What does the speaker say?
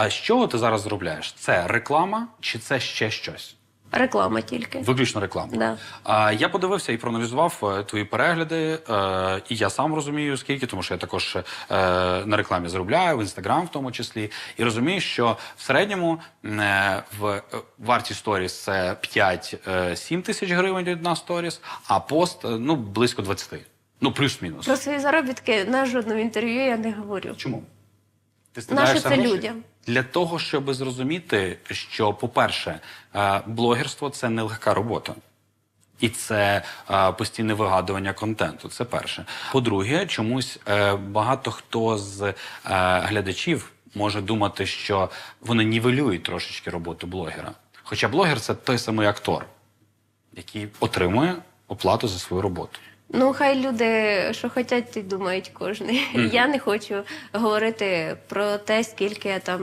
А з чого ти зараз заробляєш? Це реклама чи це ще щось? Реклама тільки. Виключно реклама. Да. А, я подивився і проаналізував е, твої перегляди, е, і я сам розумію, скільки, тому що я також е, на рекламі заробляю, в інстаграм в тому числі. І розумію, що в середньому е, в е, вартість сторіс це 5-7 тисяч гривень одна сторіс, а пост е, ну близько 20. Ну, плюс-мінус. Про свої заробітки на жодному інтерв'ю я не говорю. Чому? Ти Наше це грошей? людям. Для того, щоб зрозуміти, що, по-перше, е, блогерство це нелегка робота. І це е, постійне вигадування контенту. Це перше. По-друге, чомусь е, багато хто з е, глядачів може думати, що вони нівелюють трошечки роботу блогера. Хоча блогер це той самий актор, який отримує оплату за свою роботу. Ну, хай люди, що хочуть, ті думають кожен. Я не хочу говорити про те, скільки я там